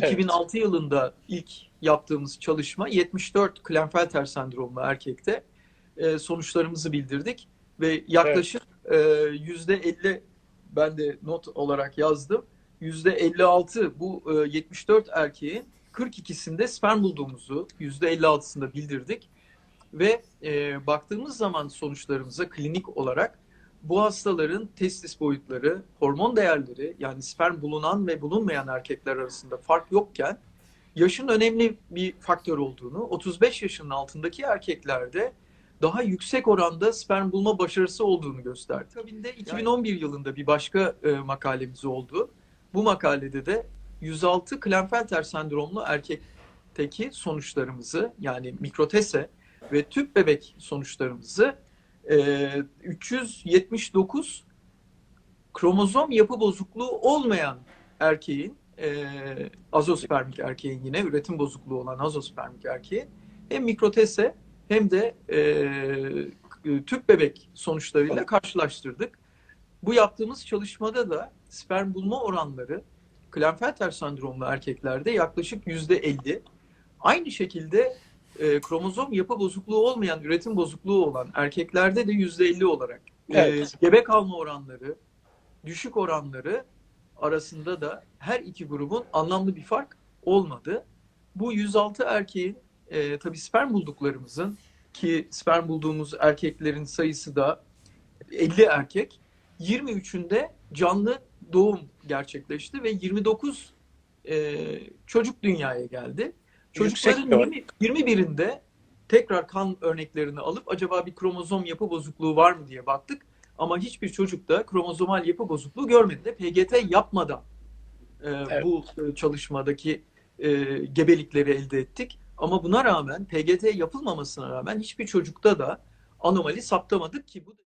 Evet. 2006 yılında ilk yaptığımız çalışma 74 Klinefelter sendromlu erkekte e, sonuçlarımızı bildirdik ve yaklaşık e, %50 ben de not olarak yazdım. %56 bu e, 74 erkeğin 42'sinde sperm bulduğumuzu %56'sında bildirdik. Ve e, baktığımız zaman sonuçlarımıza klinik olarak bu hastaların testis boyutları, hormon değerleri yani sperm bulunan ve bulunmayan erkekler arasında fark yokken yaşın önemli bir faktör olduğunu, 35 yaşının altındaki erkeklerde daha yüksek oranda sperm bulma başarısı olduğunu gösterdi. Akabinde 2011 yılında bir başka e, makalemiz oldu. Bu makalede de 106 Klinefelter sendromlu erkekteki sonuçlarımızı yani mikrotese ve tüp bebek sonuçlarımızı e, 379 kromozom yapı bozukluğu olmayan erkeğin e, azospermik erkeğin yine üretim bozukluğu olan azospermik erkeğin hem mikrotese hem de e, tüp bebek sonuçlarıyla karşılaştırdık. Bu yaptığımız çalışmada da sperm bulma oranları Klinefelter sendromlu erkeklerde yaklaşık yüzde 50. Aynı şekilde e, kromozom yapı bozukluğu olmayan, üretim bozukluğu olan erkeklerde de yüzde 50 olarak e, Evet. gebe kalma oranları, düşük oranları arasında da her iki grubun anlamlı bir fark olmadı. Bu 106 erkeğin e, tabii sperm bulduklarımızın ki sperm bulduğumuz erkeklerin sayısı da 50 erkek. 23'ünde canlı doğum gerçekleşti ve 29 e, çocuk dünyaya geldi. Çocukların Yüksek doğum. 20, 21'inde tekrar kan örneklerini alıp acaba bir kromozom yapı bozukluğu var mı diye baktık. Ama hiçbir çocukta kromozomal yapı bozukluğu görmedi de PGT yapmadan e, Evet. bu çalışmadaki e, gebelikleri elde ettik. Ama buna rağmen PGT yapılmamasına rağmen hiçbir çocukta da anomali saptamadık ki bu